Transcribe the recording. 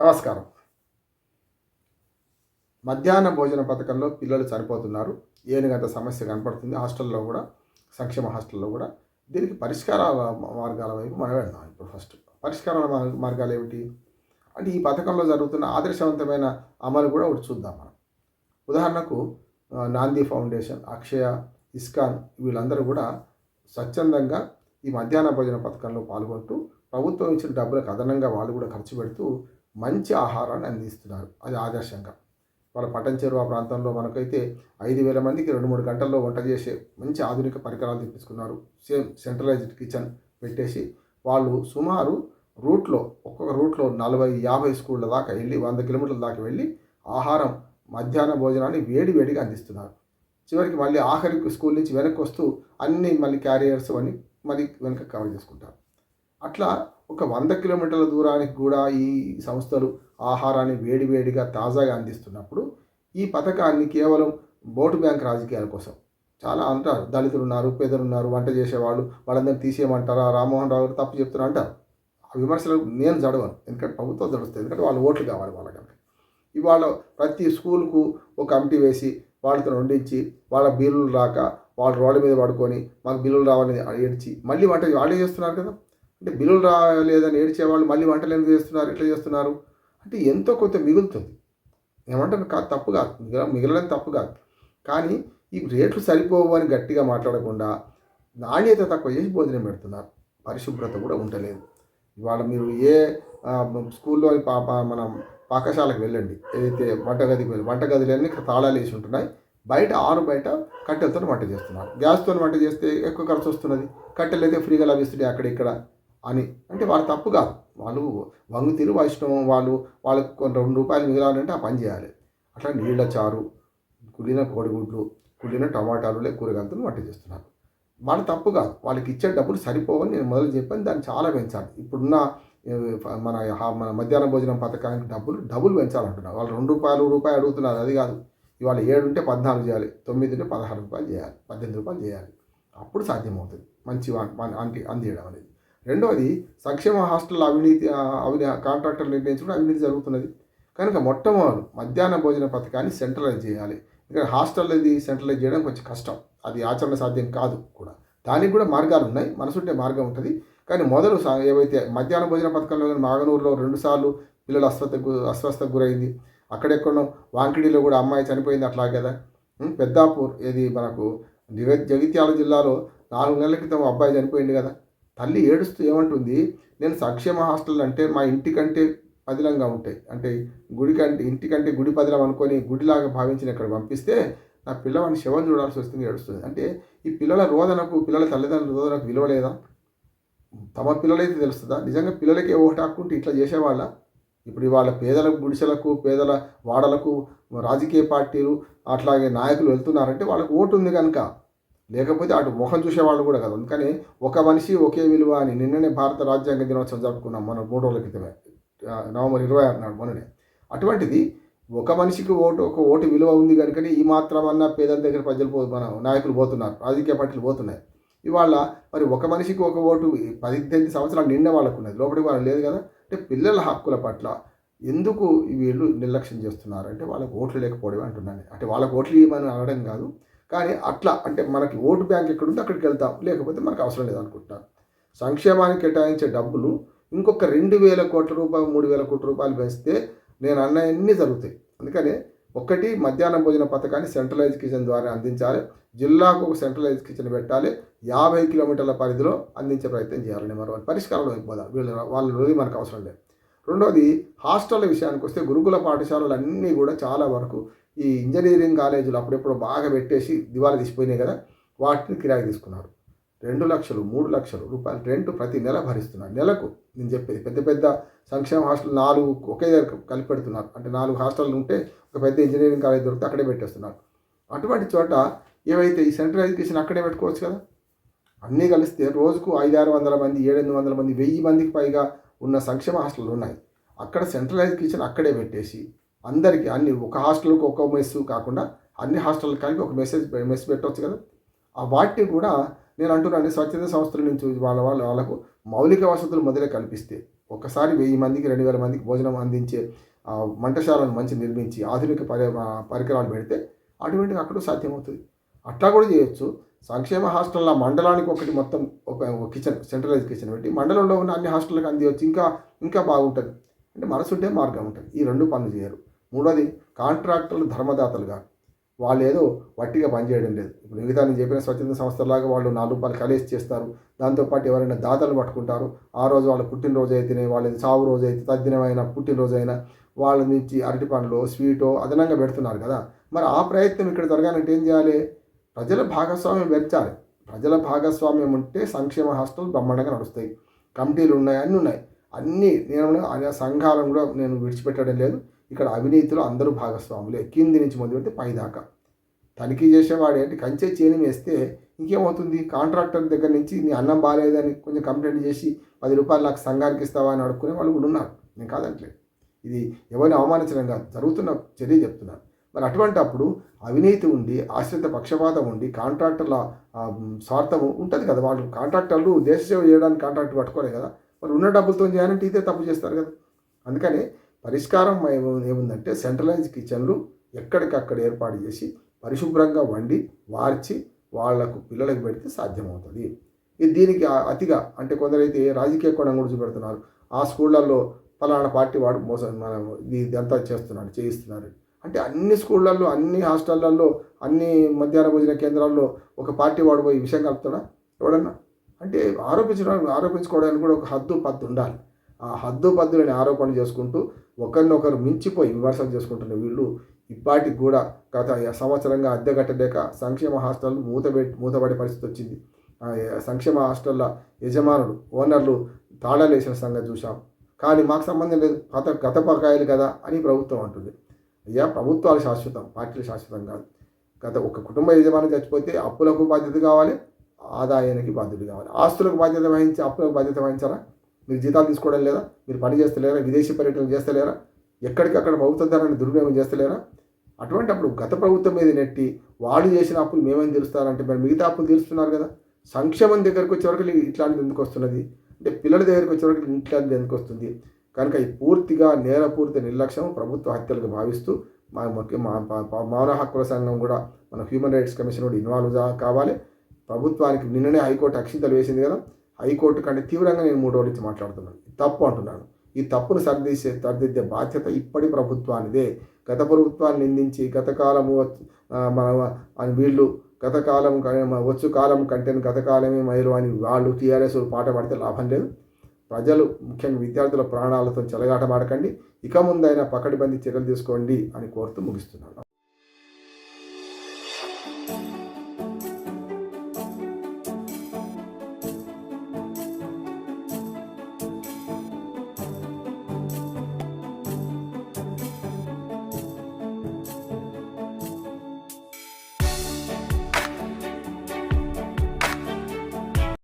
నమస్కారం. మధ్యాహ్న భోజన పథకంలో పిల్లలు చనిపోతున్నారు ఏనుగంత సమస్య కనపడుతుంది. హాస్టల్లో కూడా సంక్షేమ హాస్టల్లో కూడా. దీనికి పరిష్కార మార్గాల వైపు మనం వెళ్దాం ఇప్పుడు ఫస్ట్. పరిష్కార మార్గాలు ఏమిటి? అంటే ఈ పథకంలో జరుగుతున్న ఆదర్శవంతమైన అమలు కూడా ఒకటి చూద్దాం మనం. ఉదాహరణకు నాంది ఫౌండేషన్ అక్షయ ఇస్కాన్ వీళ్ళందరూ కూడా స్వచ్ఛందంగా ఈ మధ్యాహ్న భోజన పథకంలో పాల్గొంటూ ప్రభుత్వం ఇచ్చిన డబ్బులకు అదనంగా వాళ్ళు కూడా ఖర్చు పెడుతూ మంచి ఆహారాన్ని అందిస్తున్నారు. అది ఆదర్శంగా. వాళ్ళ పట్టణ చెరువు ఆ ప్రాంతంలో మనకైతే ఐదు వేల మందికి రెండు మూడు గంటల్లో వంట చేసే మంచి ఆధునిక పరికరాలు తెప్పించుకున్నారు. సేమ్ సెంట్రలైజ్డ్ కిచెన్ పెట్టేసి వాళ్ళు సుమారు రూట్లో ఒక్కొక్క రూట్లో నలభై యాభై స్కూళ్ళ దాకా వెళ్ళి వంద కిలోమీటర్ల దాకా వెళ్ళి ఆహారం మధ్యాహ్న భోజనాన్ని వేడి వేడిగా అందిస్తున్నారు. చివరికి మళ్ళీ ఆఖరికి స్కూల్ నుంచి వెనక్కి వస్తూ అన్ని మళ్ళీ క్యారియర్స్ అని మళ్ళీ వెనక కవర్ చేసుకుంటారు. అట్లా ఒక వంద కిలోమీటర్ల దూరానికి కూడా ఈ సంస్థలు ఆహారాన్ని వేడివేడిగా తాజాగా అందిస్తున్నప్పుడు ఈ పథకాన్ని కేవలం ఓటు బ్యాంక్ రాజకీయాల కోసం చాలా అంటారు. దళితులు ఉన్నారు పేదలు ఉన్నారు వంట చేసేవాళ్ళు వాళ్ళందరినీ తీసేయమంటారా? రామ్మోహన్ రావు గారు తప్పు చెప్తున్నారు అంటారు. ఆ విమర్శలు నేను జడవను. ఎందుకంటే ప్రభుత్వం జడుస్తుంది. ఎందుకంటే వాళ్ళు ఓట్లు కావాలి వాళ్ళకంటే. ఇవాళ ప్రతి స్కూల్కు ఒక కమిటీ వేసి వాళ్ళతో వండించి వాళ్ళ బిల్లులు రాక వాళ్ళు రోడ్ల మీద పడుకొని మాకు బిల్లులు రావాలని ఏడ్చి మళ్ళీ వంట వాళ్ళే చేస్తున్నారు కదా. అంటే బిల్లులు రాలేదని ఏడ్చే వాళ్ళు మళ్ళీ వంటలు ఎందుకు చేస్తున్నారు? ఎట్లా చేస్తున్నారు? అంటే ఎంతో కొంత మిగులుతుంది. ఏమంటాను కాదు తప్పు కాదు. మిగల మిగలడం తప్పు కాదు. కానీ ఈ రేట్లు సరిపోవు అని గట్టిగా మాట్లాడకుండా నాణ్యత తక్కువ చేసి భోజనం పెడుతున్నారు. పరిశుభ్రత కూడా ఉండలేదు. ఇవాళ మీరు ఏ స్కూల్లో పాప మనం పాకశాలకు వెళ్ళండి. ఏదైతే వంటగదికి వెళ్ళి వంటగదిలన్నీ తాళాలు వేసి ఉంటున్నాయి. బయట ఆరు బయట కట్టెలతో వంట చేస్తున్నారు. గ్యాస్తో వంట చేస్తే ఎక్కువ ఖర్చు వస్తున్నది. కట్టెలు అయితే ఫ్రీగా లభిస్తున్నాయి అక్కడ ఇక్కడ. అని. అంటే వాళ్ళ తప్పు కాదు. వాళ్ళు వంగుతీరు వైష్ణవం వాళ్ళు వాళ్ళకి కొన్ని రెండు రూపాయలు మిగిలాలంటే ఆ పని చేయాలి. అట్లా నీళ్ళ చారు కుళ్ళిన కోడిగుడ్లు కుళ్ళిన టమాటాలు లేక కూరగాయలతో వంట చేస్తున్నారు. వాళ్ళ తప్పు కాదు. వాళ్ళకి ఇచ్చే డబ్బులు సరిపోవని నేను మొదలు చెప్పాను. దాన్ని చాలా పెంచాలి. ఇప్పుడున్న మన మన మధ్యాహ్న భోజనం పథకానికి డబ్బులు డబ్బులు పెంచాలంటున్నారు. వాళ్ళు రెండు రూపాయలు రూపాయలు అడుగుతున్నారు. అది కాదు. ఇవాళ ఏడు ఉంటే పద్నాలుగు చేయాలి. తొమ్మిది ఉంటే పదహారు రూపాయలు చేయాలి. పద్దెనిమిది రూపాయలు చేయాలి. అప్పుడు సాధ్యమవుతుంది. మంచి అంటే అందియడం అనేది. రెండవది సంక్షేమ హాస్టల్ అవినీతి ఆ, అవినీ కాంట్రాక్టర్ నిర్ణయించడం అవినీతి జరుగుతున్నది. కనుక మొట్టమొదటి మధ్యాహ్న భోజన పథకాన్ని సెంట్రలైజ్ చేయాలి. ఇక్కడ హాస్టల్ ఇది సెంట్రలైజ్ చేయడం కొంచెం కష్టం. అది ఆచరణ సాధ్యం కాదు కూడా. దానికి కూడా మార్గాలు ఉన్నాయి. మనసుంటే మార్గం ఉంటుంది. కానీ మొదలు సా- ఏవైతే మధ్యాహ్న భోజన పథకంలో మాగనూరులో రెండుసార్లు పిల్లలు అస్వస్థకు అస్వస్థకు గురైంది. అక్కడెక్కడో వాంకిడిలో కూడా అమ్మాయి చనిపోయింది అట్లా కదా. పెద్దాపూర్ ఇది మనకు జగ- జగిత్యాల జిల్లాలో నాలుగు నెలల క్రితం అబ్బాయి చనిపోయింది కదా. తల్లి ఏడుస్తూ ఏమంటుంది నేను సంక్షేమ హాస్టల్ అంటే మా ఇంటికంటే పదిలంగా ఉంటాయి. అంటే గుడి కంటే ఇంటికంటే గుడి పదిలం అనుకొని గుడిలాగా భావించిన ఇక్కడ పంపిస్తే నా పిల్లవాడిని శవం చూడాల్సి వస్తుంది ఏడుస్తుంది. అంటే ఈ పిల్లల రోదనకు పిల్లల తల్లిదండ్రుల రోదనకు విలువ లేదా? తమ పిల్లలైతే తెలుస్తుందా? నిజంగా పిల్లలకి ఒకటి హక్కుంటే ఇట్లా చేసేవాళ్ళ? ఇప్పుడు ఇవాళ పేదల గుడిసెలకు పేదల వాడలకు రాజకీయ పార్టీలు అట్లాగే నాయకులు వెళ్తున్నారంటే వాళ్ళకు ఓటు ఉంది కనుక లేకపోతే అటు మొహం చూసేవాళ్ళు కూడా కాదు. అందుకని ఒక మనిషి ఒకే విలువ అని నిన్ననే భారత రాజ్యాంగ దినోత్సవం జరుపుకున్నాం మనం మూడు రోజుల క్రితమే. నవంబర్ ఇరవై ఆరు నాడు మొన్ననే. అటువంటిది ఒక మనిషికి ఓటు ఒక ఓటు విలువ ఉంది కనుకనే ఈ మాత్రమన్నా పేదల దగ్గర ప్రజలు పో మన నాయకులు పోతున్నారు రాజకీయ పార్టీలు పోతున్నాయి. ఇవాళ మరి ఒక మనిషికి ఒక ఓటు పద్దెనిమిది సంవత్సరాలు నిన్న వాళ్ళకు ఉన్నది లోపలికి వాళ్ళు లేదు కదా? అంటే పిల్లల హక్కుల పట్ల ఎందుకు వీళ్ళు నిర్లక్ష్యం చేస్తున్నారు? అంటే వాళ్ళకు ఓట్లు లేకపోవడమే అంటున్నాను అంటే వాళ్ళకు ఓట్లు ఇవ్వమని అనడం కాదు కానీ అట్లా అంటే మనకి ఓటు బ్యాంక్ ఎక్కడుందో అక్కడికి వెళ్తాం. లేకపోతే మనకు అవసరం లేదు అనుకుంటాను సంక్షేమానికి కేటాయించే డబ్బులు ఇంకొక రెండు వేల కోట్ల రూపాయలు మూడు వేల కోట్ల రూపాయలు వేస్తే నేను అన్నీ జరుగుతాయి? అందుకని ఒకటి మధ్యాహ్న భోజన పథకాన్ని సెంట్రలైజ్ కిచెన్ ద్వారా అందించాలి. జిల్లాకు ఒక సెంట్రలైజ్ కిచెన్ పెట్టాలి. యాభై కిలోమీటర్ల పరిధిలో అందించే ప్రయత్నం చేయాలని మరో పరిష్కారంలో అయిపోదా? వీళ్ళు వాళ్ళ రోజు మనకు అవసరం లేదు. రెండవది హాస్టల్ విషయానికి వస్తే గురుకుల పాఠశాలలు అన్నీ కూడా చాలా వరకు ఈ ఇంజనీరింగ్ కాలేజీలు అప్పుడెప్పుడు బాగా పెట్టేసి దివాలా తీసిపోయినాయి కదా వాటిని కిరాయి తీసుకున్నారు. రెండు లక్షలు మూడు లక్షలు రూపాయలు రెంట్ ప్రతి నెల భరిస్తున్నారు. నెలకు నేను చెప్పేది పెద్ద పెద్ద సంక్షేమ హాస్టల్ నాలుగు ఒకే దగ్గర కలిపి పెడుతున్నారు. అంటే నాలుగు హాస్టల్ ఉంటే ఒక పెద్ద ఇంజనీరింగ్ కాలేజ్ దొరికితే అక్కడే పెట్టేస్తున్నారు. అటువంటి చోట ఏవైతే ఈ సెంట్రల్ ఎడ్యుకేషన్ అక్కడే పెట్టుకోవచ్చు కదా? అన్నీ కలిస్తే రోజుకు ఐదు ఆరు వందల మంది ఏడెనిమిది వందల మంది వెయ్యి మందికి పైగా ఉన్న సంక్షేమ హాస్టళ్ళు ఉన్నాయి. అక్కడ సెంట్రలైజ్ కిచెన్ అక్కడే పెట్టేసి అందరికీ అన్ని ఒక హాస్టల్కి ఒక మెస్ కాకుండా అన్ని హాస్టల్ కలిపి ఒక మెసేజ్ మెస్ పెట్టవచ్చు కదా. ఆ వాటిని కూడా నేను అంటున్నాను స్వచ్ఛంద సంస్థల నుంచి వాళ్ళ వాళ్ళ వాళ్ళకు మౌలిక వసతులు మొదలే కల్పిస్తే ఒక్కసారి వెయ్యి మందికి రెండు వేల మందికి భోజనం అందించే మంటశాలను వంటశాలను మంచి నిర్మించి ఆధునిక పరి పరికరాలు పెడితే అటువంటివి అక్కడ సాధ్యమవుతుంది. అట్లా కూడా చేయొచ్చు. సంక్షేమ హాస్టల్లో మండలానికి ఒకటి మొత్తం ఒక కిచెన్ సెంట్రలైజ్ కిచెన్ పెట్టి మండలంలో ఉన్న అన్ని హాస్టళ్ళకి అందివచ్చు ఇంకా ఇంకా బాగుంటుంది. అంటే మనసుంటే మార్గం ఉంటుంది. ఈ రెండు పనులు చేయరు. మూడోది కాంట్రాక్టర్లు ధర్మదాతలుగా. వాళ్ళు ఏదో వట్టిగా పనిచేయడం లేదు. ఇప్పుడు మిగతా నేను చెప్పిన స్వచ్ఛంద సంస్థలాగా వాళ్ళు నాలుగు రూపాయలు కలిసి చేస్తారు. దాంతోపాటు ఎవరైనా దాతలు పట్టుకుంటారు. ఆ రోజు వాళ్ళ పుట్టినరోజు అయితేనే వాళ్ళది సావు రోజు అయితే తద్దినమైన పుట్టినరోజు అయినా వాళ్ళ నుంచి అరటి పండ్లు స్వీటో అదనంగా పెడుతున్నారు కదా. మరి ఆ ప్రయత్నం ఇక్కడ జరగాలంటే ఏం చేయాలి? ప్రజల భాగస్వామ్యం పెంచాలి. ప్రజల భాగస్వామ్యం ఉంటే సంక్షేమ హాస్టల్ బ్రహ్మాండంగా నడుస్తాయి. కమిటీలు ఉన్నాయి అన్నీ ఉన్నాయి. అన్నీ నేను సంఘాలను కూడా నేను విడిచిపెట్టడం లేదు. ఇక్కడ అవినీతిలో అందరూ భాగస్వాములే. కింది నుంచి మొదలుపెడితే పైదాకా తనిఖీ చేసేవాడు ఏంటి? కంచె చేయని వేస్తే ఇంకేమవుతుంది? కాంట్రాక్టర్ దగ్గర నుంచి నీ అన్నం బాగాలేదని కొంచెం కంప్లైంట్ చేసి పది రూపాయలు నాకు సంఘానికి ఇస్తావా అని అడుక్కునే వాళ్ళు కూడా ఉన్నారు. నేను కాదంటలేదు ఇది ఎవరిని అవమానించడం కాదు. జరుగుతున్న చర్య చెప్తున్నాను. మరి అటువంటి అప్పుడు అవినీతి ఉండి ఆశ్రిత పక్షపాతం ఉండి కాంట్రాక్టర్ల స్వార్థం ఉంటుంది కదా. వాళ్ళు కాంట్రాక్టర్లు దేశ సేవ చేయడానికి కాంట్రాక్ట్ పట్టుకోలే కదా. మరి ఉన్న డబ్బులతో చేయాలంటే ఇదే తప్పు చేస్తారు కదా. అందుకని పరిష్కారం ఏముందంటే సెంట్రలైజ్ కిచెన్లు ఎక్కడికక్కడ ఏర్పాటు చేసి పరిశుభ్రంగా వండి వార్చి వాళ్ళకు పిల్లలకు పెడితే సాధ్యమవుతుంది. ఇది దీనికి అతిగా అంటే కొందరైతే రాజకీయ కోణం కూడా చూపెడుతున్నారు. ఆ స్కూళ్ళల్లో ఫలానా పార్టీ వాడు మోసం మన ఇది ఇదంతా చేస్తున్నాడు చేయిస్తున్నారు అంటే అన్ని స్కూళ్ళల్లో అన్ని హాస్టళ్ళలో అన్ని మధ్యాహ్న భోజన కేంద్రాల్లో ఒక పార్టీ వాడు పోయి విషయం కలుపుతాడా? ఎవడన్నా? అంటే ఆరోపించడానికి ఆరోపించుకోవడానికి కూడా ఒక హద్దు పద్దు ఉండాలి. ఆ హద్దు పద్దులని ఆరోపణ చేసుకుంటూ ఒకరినొకరు మించిపోయి విమర్శలు చేసుకుంటున్న వీళ్ళు ఇప్పటికి కూడా గత సంవత్సరంగా అద్దె కట్టలేక సంక్షేమ హాస్టల్ మూతబెట్టి మూతపడే పరిస్థితి వచ్చింది. సంక్షేమ హాస్టల్ల యజమానులు ఓనర్లు తాళాలు వేసిన సంగతి చూసాం కానీ మాకు సంబంధం లేదు గత గత పకాయలు కదా అని ప్రభుత్వం అంటుంది. అయ్యా ప్రభుత్వాలు శాశ్వతం పార్టీలు శాశ్వతం కాదు. గత ఒక కుటుంబ యజమాని చచ్చిపోతే అప్పులకు బాధ్యత కావాలి ఆదాయానికి బాధ్యత కావాలి. ఆస్తులకు బాధ్యత వహించి అప్పులకు బాధ్యత వహించారా? మీరు జీతాలు తీసుకోవడం లేదా? మీరు పని చేస్తలేరా? విదేశీ పర్యటన చేస్తలేరా? ఎక్కడికక్కడ ప్రభుత్వ ధనాన్ని దుర్వినియోగం చేస్తలేరా? అటువంటి అప్పుడు గత ప్రభుత్వం మీద నెట్టి వాళ్ళు చేసిన అప్పులు మేమని తెలుస్తారంటే మరి మిగతా అప్పులు తీరుస్తున్నారు కదా. సంక్షేమం దగ్గరకు వచ్చేవరకు ఇట్లాంటిది ఎందుకు వస్తున్నది? అంటే పిల్లల దగ్గరికి వచ్చేవరకు ఇట్లాంటిది ఎందుకు వస్తుంది? కనుక ఈ పూర్తిగా నేరపూరిత నిర్లక్ష్యం ప్రభుత్వ హత్యలకు భావిస్తూ మా ముఖ్య మా మానవ హక్కుల సంఘం కూడా మన హ్యూమన్ రైట్స్ కమిషన్ కూడా ఇన్వాల్వ్ కావాలి. ప్రభుత్వానికి నిన్ననే హైకోర్టు అక్షింతలు వేసింది కదా. హైకోర్టు కంటే తీవ్రంగా నేను మూడు రోజుల నుంచి మాట్లాడుతున్నాను. తప్పు అంటున్నాను. ఈ తప్పును సరిదీసే సరిదిద్దే బాధ్యత ఇప్పటి ప్రభుత్వానిదే. గత ప్రభుత్వాన్ని నిందించి గత కాలము మన వీళ్ళు గత కాలం వచ్చు కాలం కంటే గత కాలమే మైలు అని వాళ్ళు టీఆర్ఎస్ పాట పాడితే లాభం లేదు. ప్రజలు ముఖ్యంగా విద్యార్థుల ప్రాణాలతో చెలగాటమాడకండి. ఇక ముందైనా పకడ్బందీ చర్యలు తీసుకోండి అని కోరుతూ ముగిస్తున్నాను.